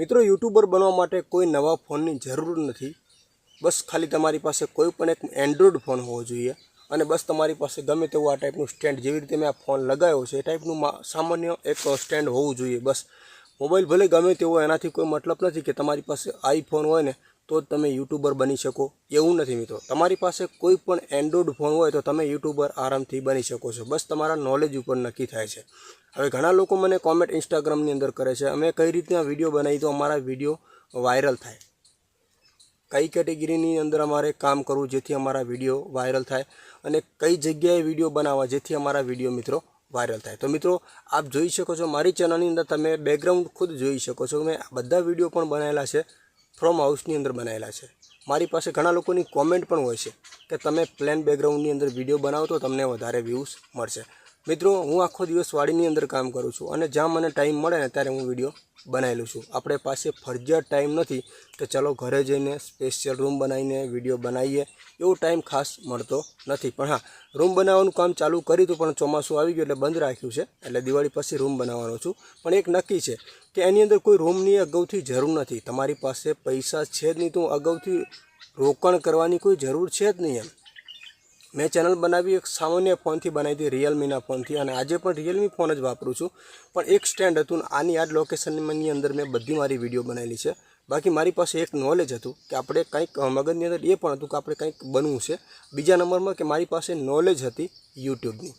મિત્રો યુટ્યુબર બનવા માટે કોઈ નવા ફોનની જરૂર નથી. બસ ખાલી તમારી પાસે કોઈ પણ એક એન્ડ્રોઈડ ફોન હોવો જોઈએ અને બસ તમારી પાસે ગમે તેવું આ ટાઈપનું સ્ટેન્ડ જેવી રીતે મેં આ ફોન લગાવ્યો છે, એ ટાઈપનું સામાન્ય એક સ્ટેન્ડ હોવું જોઈએ બસ. મોબાઈલ ભલે ગમે તેવો, એનાથી કોઈ મતલબ નથી કે તમારી પાસે આઈફોન હોય ને તો જ તમે યુટ્યુબર બની શકો. એવું નથી મિત્રો. તમારી પાસે કોઈ પણ એન્ડ્રોઈડ ફોન હોય તો તમે યુટ્યુબર આરામથી બની શકો છો. બસ તમારા નોલેજ ઉપર નક્કી થાય છે. હવે ઘણા લોકો મને કોમેન્ટ ઇન્સ્ટાગ્રામની અંદર કરે છે, અમે કઈ રીતના વીડિયો બનાવી? તો અમારા વીડિયો વાયરલ થાય. કઈ કેટેગરીની અંદર અમારે કામ કરવું જેથી અમારા વીડિયો વાયરલ થાય અને કઈ જગ્યાએ વીડિયો બનાવવા જેથી અમારા વીડિયો મિત્રો વાયરલ થાય. તો મિત્રો, આપ જોઈ શકો છો, મારી ચેનલની અંદર તમે બેકગ્રાઉન્ડ ખુદ જોઈ શકો છો. મેં બધા વીડિયો પણ બનાવેલા છે. ફ્રોમ હાઉસની અંદર બનાવેલા છે. મારી પાસે ઘણા લોકોની કોમેન્ટ પણ હોય છે કે તમે પ્લેન બેકગ્રાઉન્ડની અંદર વીડિયો બનાવો તો તમને વધારે વ્યૂઝ મળશે. મિત્રો, હું આખો દિવસ વાડીની અંદર કામ કરું છું અને જ્યાં મને ટાઈમ મળે ને ત્યારે હું વીડિયો બનાવી લઉં છું. આપણે પાસે ફરજિયાત ટાઈમ નથી તો ચલો ઘરે જઈને સ્પેશિયલ રૂમ બનાવીને વીડિયો બનાવીએ. એવો ટાઈમ ખાસ મળતો નથી. પણ હા રૂમ બનાવવાનું કામ ચાલુ કર્યું હતું, પણ ચોમાસું આવી ગયું એટલે બંધ રાખ્યું છે. એટલે દિવાળી પછી રૂમ બનાવવાનો છું. પણ એક નક્કી છે કે એની અંદર કોઈ રૂમની અગાઉથી જરૂર નથી. તમારી પાસે પૈસા છે જ નહીં, તો અગાઉથી રોકાણ કરવાની કોઈ જરૂર છે જ નહીં એમ. મેં ચેનલ બનાવી, એક સામાન્ય ફોનથી બનાવી હતી રિયલમીના ફોનથી. અને આજે પણ રિયલમી ફોન જ વાપરું છું. પણ એક સ્ટેન્ડ હતું આની આ લોકેશનની અંદર મેં બધી મારી વીડિયો બનાવેલી છે. બાકી મારી પાસે એક નોલેજ હતું કે આપણે કંઈક મગજની અંદર એ પણ હતું કે આપણે કંઈક બનવું છે. બીજા નંબરમાં કે મારી પાસે નોલેજ હતી યુટ્યુબની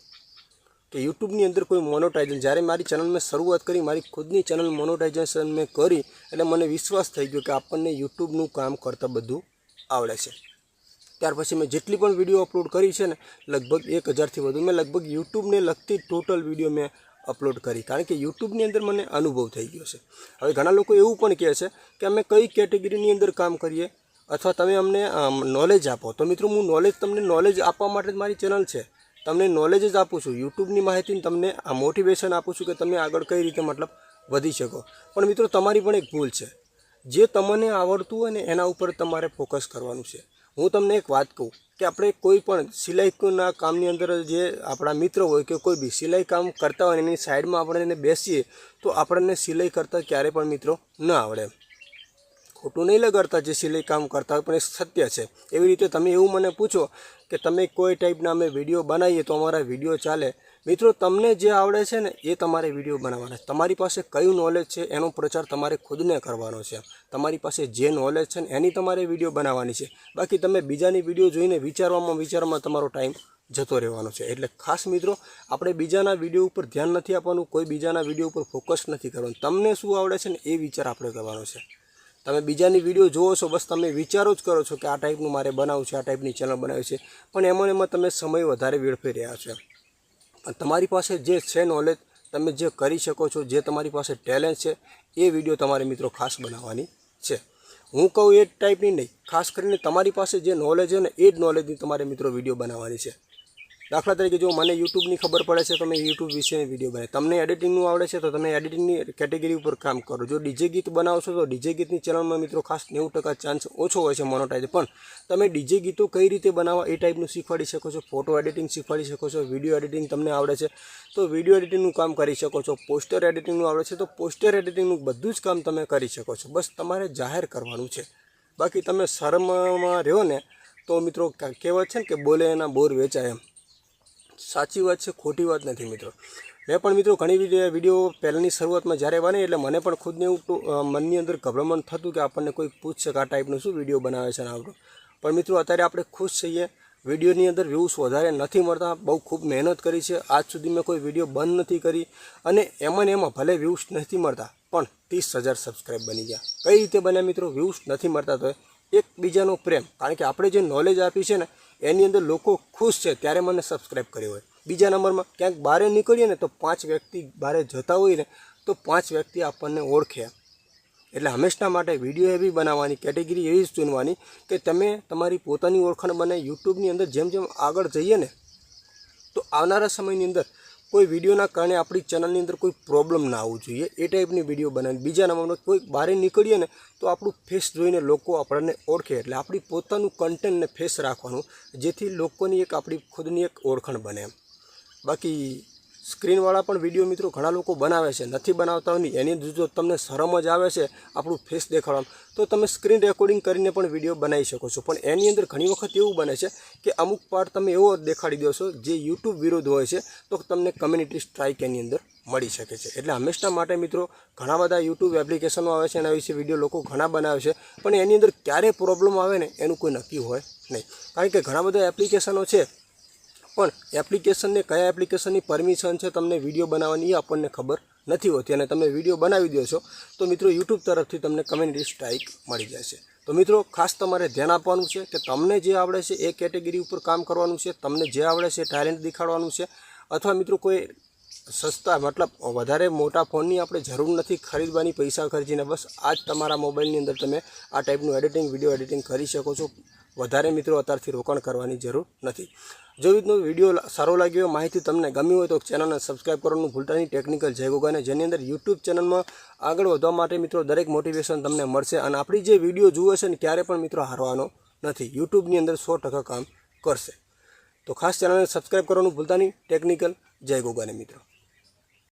કે યુટ્યુબની અંદર કોઈ મોનોટાઇઝેશન જ્યારે મારી ચેનલ મેં શરૂઆત કરી, મારી ખુદની ચેનલ મોનોટાઇઝેશન મેં કરી, એટલે મને વિશ્વાસ થઈ ગયો કે આપણને યુટ્યુબનું કામ કરતાં બધું આવડે છે. ત્યાર પછી મેં જેટલી પણ વીડિયો અપલોડ કરી છે ને, લગભગ એક હજારથી વધુ, મેં લગભગ યુટ્યુબને લગતી ટોટલ વીડિયો મેં અપલોડ કરી. કારણ કે યુટ્યુબની અંદર મને અનુભવ થઈ ગયો છે. હવે ઘણા લોકો એવું પણ કહે છે કે અમે કઈ કેટેગરીની અંદર કામ કરીએ? અથવા તમે અમને નોલેજ આપો. તો મિત્રો, હું નોલેજ તમને નોલેજ આપવા માટે જ મારી ચેનલ છે. તમને નોલેજ જ આપું છું. યુટ્યુબની માહિતી તમને આ મોટિવેશન આપું છું કે તમે આગળ કઈ રીતે મતલબ વધી શકો. પણ મિત્રો, તમારી પણ એક ભૂલ છે. જે તમને આવડતું હોય ને, એના ઉપર તમારે ફોકસ કરવાનું છે. હું તમને એક વાત કહું કે આપણે કોઈ પણ સિલાઈના કામની અંદર જે આપણા મિત્ર હોય કે કોઈ બી સિલાઈ કામ કરતા હોય એની સાઈડમાં આપણે એને બેસીએ તો આપણને સિલાઈ કરતાં ક્યારે પણ મિત્રો ન આવડે. ખોટું નહીં લગાડતા જે સિલાઈ કામ કરતા હોય, પણ એ સત્ય છે. એવી રીતે તમે એવું મને પૂછો કે તમે કોઈ ટાઈપના અમે વીડિયો બનાવીએ તો અમારા વીડિયો ચાલે મિત્રો, તમને જે આવડે છે ને, એ તમારે વીડિયો બનાવવાના છે. તમારી પાસે કયું નોલેજ છે, એનો પ્રચાર તમારે ખુદને કરવાનો છે. તમારી પાસે જે નોલેજ છે ને, એની તમારે વીડિયો બનાવવાની છે. બાકી તમે બીજાની વીડિયો જોઈને વિચારવામાં વિચારવામાં તમારો ટાઈમ જતો રહેવાનો છે. એટલે ખાસ મિત્રો, આપણે બીજાના વીડિયો ઉપર ધ્યાન નથી આપવાનું, કોઈ બીજાના વીડિયો ઉપર ફોકસ નથી કરવાનું. તમને શું આવડે છે ને, એ વિચાર આપણે કરવાનો છે. તમે બીજાની વીડિયો જુઓ છો, બસ તમે વિચારો જ કરો છો કે આ ટાઈપનું મારે બનાવવું છે, આ ટાઈપની ચેનલ બનાવી છે. પણ એમાં એમાં તમે સમય વધારે વેડફી રહ્યા છો. તમારી પાસે જે છે નોલેજ તમે જે કરી શકો છો, જે તમારી પાસે ટેલેન્ટ છે, એ વીડિયો તમારે મિત્રો ખાસ બનાવવાની છે. હું કહું એ ટાઈપની નહીં, ખાસ કરીને તમારી પાસે જે નોલેજ છે ને, એ જ નોલેજની તમારે મિત્રો વીડિયો બનાવવાની છે. દાખલા તરીકે જો મને યુટ્યુબની ખબર પડે છે, તો મેં યુટ્યુબ વિશેની વીડિયો બનાવી. તમને એડિટિંગનું આવડે છે, તો તમે એડિટિંગની કેટેગરી ઉપર કામ કરો. જો ડીજે ગીત બનાવશો, તો ડીજે ગીતની ચેનલમાં મિત્રો ખાસ નેવું ટકા ચાન્સ ઓછો હોય છે મોનોટાઈઝ પણ તમે ડીજે ગીતો કઈ રીતે બનાવવા એ ટાઈપનું શીખવાડી શકો છો? ફોટો એડિટિંગ શીખવાડી શકો છો? વીડિયો એડિટિંગ તમને આવડે છે? તો વીડિયો એડિટિંગનું કામ કરી શકો છો. પોસ્ટર એડિટિંગનું આવડે છે, તો પોસ્ટર એડિટિંગનું બધું જ કામ તમે કરી શકો છો. બસ તમારે જાહેર કરવાનું છે. બાકી તમે શરમમાં રહ્યો ને, તો મિત્રો કહેવત છે ને કે બોલે એના બોર વેચાય એમ. સાચી વાત છે, ખોટી વાત નથી મિત્રો. મેં પણ મિત્રો ઘણી વીડિયો પહેલાંની શરૂઆતમાં જ્યારે બને એટલે મને પણ ખુદને એવું મનની અંદર ગભરામણ થતું કે આપણને કોઈ પૂછશે કે આ ટાઈપનું શું વીડિયો બનાવે છે ને આવડું પણ મિત્રો અત્યારે આપણે ખુશ છીએ. વિડીયોની અંદર વ્યૂઝ વધારે નથી મળતા. બહુ ખૂબ મહેનત કરી છે. આજ સુધી મેં કોઈ વીડિયો બંધ નથી કરી. અને એમાં ને એમાં ભલે વ્યૂઝ નથી મળતા, પણ ત્રીસ હજાર સબસ્ક્રાઈબ બની ગયા. કઈ રીતે બન્યા મિત્રો? વ્યૂઝ નથી મળતા તો એકબીજાનો પ્રેમ. કારણ કે આપણે જે નોલેજ આપી છે ને એની અંદર લોકો ખુશ છે, ત્યારે મને સબસ્ક્રાઈબ કર્યો હોય. બીજા નંબરમાં, ક્યાંક બહાર નીકળીએ ને તો પાંચ વ્યક્તિ બહાર જતા હોય ને, તો પાંચ વ્યક્તિ આપણને ઓળખે. એટલે હંમેશા માટે વીડિયો એવી બનાવવાની કેટેગરી એવી જ ચૂનવાની કે તમે તમારી પોતાની ઓળખાણ બને યુટ્યુબની અંદર જેમ જેમ આગળ જઈએ ને, તો આવનારા સમયની અંદર કોઈ વિડીયોના કારણે આપણી ચેનલની અંદર કોઈ પ્રોબ્લેમ ના આવવું જોઈએ, એ ટાઈપની વીડિયો બનાવી બીજા નંબરનો કોઈ બહાર નીકળીએ ને, તો આપણું ફેસ જોઈને લોકો આપણને ઓળખે. એટલે આપણી પોતાનું કન્ટેન્ટને ફેસ રાખવાનું, જેથી લોકોની એક આપણી ખુદની એક ઓળખાણ બને. બાકી સ્ક્રીનવાળા પણ વીડિયો મિત્રો ઘણા લોકો બનાવે છે, નથી બનાવતા હોય એની જો તમને શરમ જ આવે છે આપણું ફેસ દેખાડવામાં, તો તમે સ્ક્રીન રેકોર્ડિંગ કરીને પણ વીડિયો બનાવી શકો છો. પણ એની અંદર ઘણી વખત એવું બને છે કે અમુક પાર્ટ તમે એવો દેખાડી દો છો જે યુટ્યુબ વિરુદ્ધ હોય છે, તો તમને કમ્યુનિટી સ્ટ્રાઇક એની અંદર મળી શકે છે. એટલે હંમેશા માટે મિત્રો ઘણા બધા યુટ્યુબ એપ્લિકેશનો આવે છે, એના વિશે વીડિયો લોકો ઘણા બનાવે છે, પણ એની અંદર ક્યારે પ્રોબ્લેમ આવે ને એનું કોઈ નક્કી હોય નહીં. કારણ કે ઘણા બધા એપ્લિકેશનો છે પણ એપ્લિકેશનને કયા એપ્લિકેશનની પરમિશન છે તમને વીડિયો બનાવવાની એ આપણને ખબર નથી હોતી અને તમે વીડિયો બનાવી દો છો, તો મિત્રો યુટ્યુબ તરફથી તમને કમ્યુનિટી સ્ટ્રાઇક મળી જશે. તો મિત્રો, ખાસ તમારે ધ્યાન આપવાનું છે કે તમને જે આવડે છે એ કેટેગરી ઉપર કામ કરવાનું છે, તમને જે આવડે છે ટેલેન્ટ દેખાડવાનું છે, અથવા મિત્રો કોઈ સસ્તા મતલબ વધારે મોટા ફોનની આપણે જરૂર નથી ખરીદવાની પૈસા ખર્ચીને, બસ આ જ તમારા મોબાઈલની અંદર તમે આ ટાઈપનું એડિટિંગ વીડિયો એડિટિંગ કરી શકો છો. વધારે મિત્રો અત્યારથી રોકાણ કરવાની જરૂર નથી. જો રીતનો વીડિયો સારો લાગ્યો, માહિતી તમને ગમી હોય તો ચેનલને સબસ્ક્રાઈબ કરવાનું ભૂલતા નહીં. ટેકનિકલ જય ગોગાને. જેની અંદર યુટ્યુબ ચેનલમાં આગળ વધવા માટે મિત્રો દરેક મોટિવેશન તમને મળશે અને આપણી જે વીડિયો જુએ છે ને ક્યારે પણ મિત્રો હારવાનો નથી. યુટ્યુબની અંદર સો ટકા કામ કરશે. તો ખાસ ચેનલને સબસ્ક્રાઈબ કરવાનું ભૂલતા નહીં. ટેકનિકલ જય ગોગાને મિત્રો.